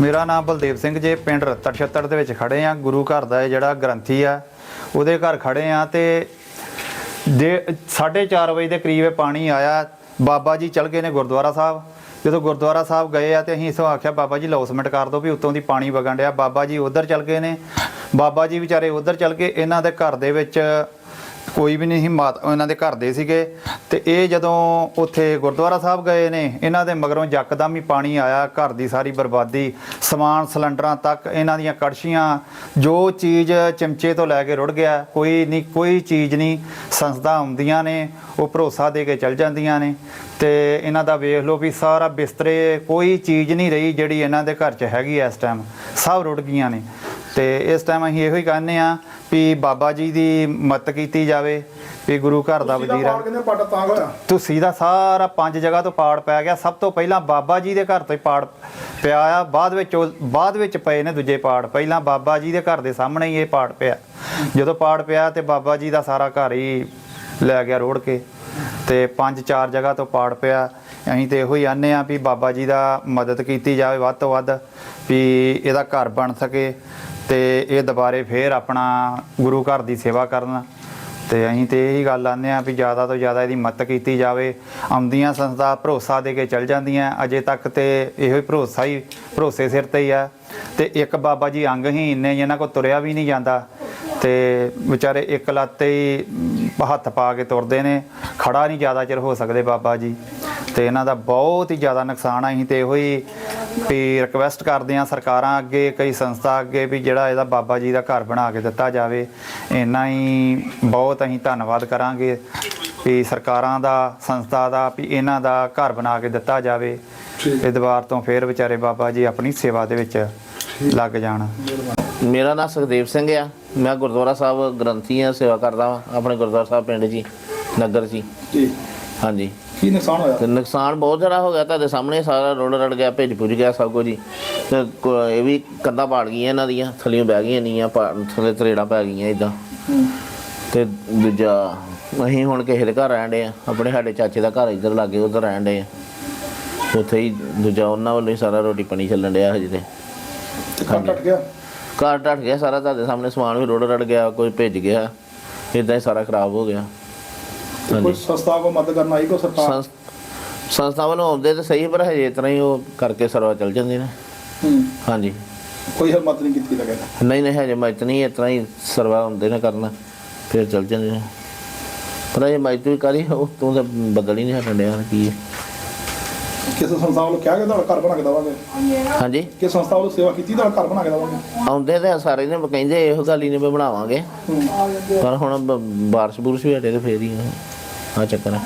ਮੇਰਾ ਨਾਮ ਬਲਦੇਵ ਸਿੰਘ ਜੇ, ਪਿੰਡ ਰਤੜਛੱਤੜ ਦੇ ਵਿੱਚ ਖੜੇ ਆ। ਗੁਰੂ ਘਰ ਦਾ ਇਹ ਜਿਹੜਾ ਗ੍ਰੰਥੀ ਆ, ਉਹਦੇ ਘਰ ਖੜੇ ਆ ਤੇ ਦੇ 4:30 ਵਜੇ ਦੇ ਕਰੀਬ ਇਹ ਪਾਣੀ ਆਇਆ। ਬਾਬਾ ਜੀ ਚਲ ਗਏ ਨੇ ਗੁਰਦੁਆਰਾ ਸਾਹਿਬ। ਜਦੋਂ ਗੁਰਦੁਆਰਾ ਸਾਹਿਬ ਗਏ ਆ ਤੇ ਅਸੀਂ ਇਸੋਂ ਆਖਿਆ, ਬਾਬਾ ਜੀ, ਲੌਸਮੈਂਟ ਕਰ ਦਿਓ ਵੀ ਉੱਤੋਂ ਦੀ ਪਾਣੀ ਵਗਣ ਡਿਆ। ਬਾਬਾ ਜੀ ਉਧਰ ਚਲ ਗਏ ਨੇ। ਬਾਬਾ ਜੀ ਵਿਚਾਰੇ ਉਧਰ ਚਲ ਗਏ। ਇਹਨਾਂ ਦੇ ਘਰ ਦੇ ਵਿੱਚ ਕੋਈ ਵੀ ਨਹੀਂ ਸੀ, ਮਾਤ ਇਹਨਾਂ ਦੇ ਘਰ ਦੇ ਸੀਗੇ। ਤੇ ਇਹ ਜਦੋਂ ਉੱਥੇ ਗੁਰਦੁਆਰਾ ਸਾਹਿਬ ਗਏ ਨੇ, ਇਹਨਾਂ ਦੇ ਮਗਰੋਂ ਯਕਦਮ ਹੀ ਪਾਣੀ ਆਇਆ, ਘਰ ਦੀ ਸਾਰੀ ਬਰਬਾਦੀ, ਸਮਾਨ ਸਿਲੰਡਰਾਂ ਤੱਕ, ਇਹਨਾਂ ਦੀਆਂ ਕੜਛੀਆਂ, ਜੋ ਚੀਜ਼ ਚਮਚੇ ਤੋਂ ਲੈ ਕੇ ਰੁੜ ਗਿਆ, ਕੋਈ ਨਹੀਂ, ਕੋਈ ਚੀਜ਼ ਨਹੀਂ ਸੰਸਥਾ ਆਉਂਦੀਆਂ ਨੇ, ਉਹ ਭਰੋਸਾ ਦੇ ਕੇ ਚੱਲ ਜਾਂਦੀਆਂ ਨੇ। ਤੇ ਇਹਨਾਂ ਦਾ ਵੇਖ ਲਓ ਵੀ ਸਾਰਾ ਬਿਸਤਰੇ, ਕੋਈ ਚੀਜ਼ ਨਹੀਂ ਰਹੀ ਜਿਹੜੀ ਇਹਨਾਂ ਦੇ ਘਰ 'ਚ ਹੈਗੀ ਇਸ ਟਾਈਮ ਸਭ ਰੁੜ ਗਈਆਂ ਨੇ। ਤੇ ਇਸ ਟਾਈਮ ਅਸੀਂ ਇਹੋ ਹੀ ਕਹਿੰਦੇ ਆ ਵੀ ਬਾਬਾ ਜੀ ਦੀ ਮਦਦ ਕੀਤੀ ਜਾਵੇ ਵੀ ਗੁਰੂ ਘਰ ਦਾ ਵਜ਼ੀਰ ਕਹਿੰਦੇ ਪੱਟ ਤਾਂ ਹੋਇਆ। ਤੁਸੀਂ ਦਾ ਸਾਰਾ ਪੰਜ ਜਗ੍ਹਾ ਤੋਂ ਪਾੜ ਪੈ ਗਿਆ। ਸਭ ਤੋਂ ਪਹਿਲਾਂ ਬਾਬਾ ਜੀ ਦੇ ਘਰ ਤੋਂ ਹੀ ਪਾੜ ਪਿਆ ਆ। ਬਾਅਦ ਵਿੱਚ ਉਹ- ਬਾਅਦ ਵਿੱਚ ਪਏ ਨੇ ਦੂਜੇ ਪਾੜ। ਪਹਿਲਾਂ ਬਾਬਾ ਜੀ ਦੇ ਘਰ ਦੇ ਸਾਹਮਣੇ ਹੀ ਇਹ ਪਾੜ ਪਿਆ। ਜਦੋਂ ਪਾੜ ਪਿਆ ਤੇ ਬਾਬਾ ਜੀ ਦਾ ਸਾਰਾ ਘਰ ਹੀ ਲੈ ਗਿਆ ਰੋੜ ਕੇ ਤੇ ਪੰਜ ਚਾਰ ਜਗ੍ਹਾ ਤੋਂ ਪਾੜ ਪਿਆ। ਅਸੀਂ ਤੇ ਇਹੋ ਹੀ ਆਨੇ ਆ ਵੀ ਬਾਬਾ ਜੀ ਦਾ ਮਦਦ ਕੀਤੀ ਜਾਵੇ ਵੱਧ ਤੋਂ ਵੱਧ ਵੀ ਇਹਦਾ ਘਰ ਬਣ ਸਕੇ। ਤੇ ਇਹ ਦੁਬਾਰੇ ਫੇਰ ਆਪਣਾ ਗੁਰੂ ਘਰ ਦੀ ਸੇਵਾ ਕਰਨ। ਤੇ ਅਸੀਂ ਤੇ ਇਹੀ ਗੱਲ ਆਨੇ ਆ ਵੀ ਜ਼ਿਆਦਾ ਤੋਂ ਜ਼ਿਆਦਾ ਇਹਦੀ ਮਦਦ ਕੀਤੀ ਜਾਵੇ। ਆਉਂਦੀਆਂ ਸੰਸਥਾ ਭਰੋਸਾ ਦੇ ਕੇ ਚੱਲ ਜਾਂਦੀਆਂ। ਅਜੇ ਤੱਕ ਤੇ ਇਹੋ ਹੀ ਭਰੋਸਾ ਹੀ ਭਰੋਸੇ ਸਿਰ ਤੇ ਹੀ ਆ। ਤੇ ਇੱਕ ਬਾਬਾ ਜੀ ਅੰਗਹੀਨ ਨੇ ਇਹਨਾਂ ਕੋ ਤੁਰਿਆ ਵੀ ਨਹੀਂ ਜਾਂਦਾ। ਤੇ ਵਿਚਾਰੇ ਇੱਕ ਲੱਤ ਹੀ ਹੱਥ ਪਾ ਕੇ ਤੁਰਦੇ ਨੇ। ਖੜਾ ਨਹੀਂ ਜ਼ਿਆਦਾ ਚਿਰ ਹੋ ਸਕਦੇ ਬਾਬਾ ਜੀ। ਤੇ ਇਹਨਾਂ ਦਾ ਬਹੁਤ ਹੀ ਜ਼ਿਆਦਾ ਨੁਕਸਾਨ ਆ। ਅਸੀਂ ਤੇ ਇਹੋ ਹੀ ਵੀ ਰਿਕਵੈਸਟ ਕਰਦੇ ਆ ਸਰਕਾਰਾਂ ਅੱਗੇ ਕਈ ਸੰਸਥਾ ਅੱਗੇ ਵੀ ਜਿਹੜਾ ਇਹਦਾ ਬਾਬਾ ਜੀ ਦਾ ਘਰ ਬਣਾ ਕੇ ਦਿੱਤਾ ਜਾਵੇ। ਇੰਨਾ ਹੀ ਬਹੁਤ ਅਸੀਂ ਧੰਨਵਾਦ ਕਰਾਂਗੇ ਵੀ ਸਰਕਾਰਾਂ ਦਾ ਸੰਸਥਾ ਦਾ ਵੀ ਇਹਨਾਂ ਦਾ ਘਰ ਬਣਾ ਕੇ ਦਿੱਤਾ ਜਾਵੇ। ਠੀਕ। ਇਹ ਦੁਬਾਰ ਤੋਂ ਫੇਰ ਵਿਚਾਰੇ ਬਾਬਾ ਜੀ ਆਪਣੀ ਸੇਵਾ ਦੇ ਵਿੱਚ ਲੱਗ ਜਾਣ। ਮੇਰਾ ਨਾਮ ਸੁਖਦੇਵ ਸਿੰਘ ਆ। ਮੈਂ ਗੁਰਦੁਆਰਾ ਸਾਹਿਬ ਗ੍ਰੰਥੀ ਆ ਸੇਵਾ ਕਰਦਾ ਆਪਣੇ ਗੁਰਦੁਆਰਾ ਸਾਹਿਬ ਪਿੰਡ ਜੀ ਨਗਰ ਜੀ। ਜੀ। ਹਾਂਜੀ। ਕੀ ਨੁਕਸਾਨ ਹੋਇਆ? ਤੇ ਨੁਕਸਾਨ ਬਹੁਤ ਜ਼ਿਆਦਾ ਹੋ ਗਿਆ ਤੁਹਾਡੇ ਸਾਹਮਣੇ ਸਾਰਾ ਰੋਡ ਰੜ ਗਿਆ ਭੇਜ ਪੁੱਜ ਗਿਆ ਸਭ ਕੁਝ ਤੇ ਕੋ- ਇਹ ਵੀ ਕੰਧਾਂ ਪਾੜ ਗਈਆਂ ਇਹਨਾਂ ਦੀਆਂ ਥੱਲੀਆਂ ਬਹਿ ਗਈਆਂ ਨੀਆਂ ਪਾ- ਥੱਲੇ ਤਰੇੜਾਂ ਪੈ ਗਈਆਂ ਇਦਾਂ ਤੇ ਦੂਜਾ ਅਸੀਂ ਹੁਣ ਕਿਸੇ ਦੇ ਘਰ ਰਹਿਣ ਦੇ ਆ ਆਪਣੇ ਸਾਡੇ ਚਾਚੇ ਦਾ ਘਰ ਇੱਧਰ ਲਾਗੇ ਉਧਰ ਰਹਿਣ ਦੇ ਆ। ਉੱਥੇ ਹੀ ਦੂਜਾ ਉਹਨਾਂ ਵੱਲੋਂ ਹੀ ਸਾਰਾ ਰੋਟੀ ਪਾਣੀ ਚੱਲਣ ਡਿਆ ਹਜੇ ਤੇ। ਤੇ ਘਰ ਟੱਟ ਗਿਆ? ਘਰ ਢੱਟ ਗਿਆ ਸਾਰਾ ਤੁਹਾਡੇ ਸਾਹਮਣੇ ਸਮਾਨ ਵੀ ਰੋੜ ਰੜ ਗਿਆ ਕੋਈ ਭਿੱਜ ਗਿਆ ਇਦਾਂ ਹੀ ਸਾਰਾ ਖਰਾਬ ਹੋ ਗਿਆ। ਕੋਈ ਸੰਸਥਾ ਕੋ ਮਦਦ ਕਰਨ ਆਈ ਕੋ ਸਰਕਾਰ? ਸੰਸ- ਸੰਸਥਾ ਵੱਲੋਂ ਆਉਂਦੇ ਤਾਂ ਸਹੀ ਪਰ ਹਜੇ ਇਤਨਾ ਹੀ ਉਹ ਕਰਕੇ ਸਰਵਾ ਚੱਲ ਜਾਂਦੇ ਨੇ। ਹਾਂਜੀ। ਕੋਈ ਹਿੰਮਤ ਨਹੀਂ ਕੀਤੀ ਲਗੇ ਨਹੀਂ ਨਹੀਂ ਹਜੇ ਮੈਂ ਇਤਨੀ ਇਤਨਾ ਹੀ ਸਰਵਾ ਹੁੰਦੇ ਨੇ ਕਰਨਾ ਫਿਰ ਚੱਲ ਜਾਂਦੇ ਨੇ। ਪਰ ਇਹ ਮੈਂ ਤੂੰ ਕਰੀ ਉਹ ਤੂੰ ਤਾਂ ਬਦਲ ਹੀ ਨਹੀਂ ਹਟਣ ਡਿਆ ਕੀ ਹੈ। ਕਿਸੇ ਸੰਸਥਾ ਵੱਲੋਂ ਕਿਹਾ ਗਿਆ ਤੁਹਾਡਾ ਘਰ ਬਣਾ ਕੇ ਦਵਾਂਗੇ? ਹਾਂਜੀ। ਕਿ ਸੰਸਥਾ ਵੱਲੋਂ ਸੇਵਾ ਕੀਤੀ ਤੁਹਾਡਾ ਘਰ ਬਣਾ ਕੇ ਦਵਾਂਗੇ? ਆਉਂਦੇ ਤਾਂ ਸਾਰੇ ਨੇ ਕਹਿੰਦੇ ਇਹੋ ਗੱਲ ਹੀ ਨੇ ਬਣਾਵਾਂਗੇ। ਪਰ ਹੁਣ ਬਾਰਿਸ਼ ਬੁਰਸ਼ ਵੀ ਹਟੇ ਤੇ ਫੇਰ ਹੀ ਆ ਚੱਕਰ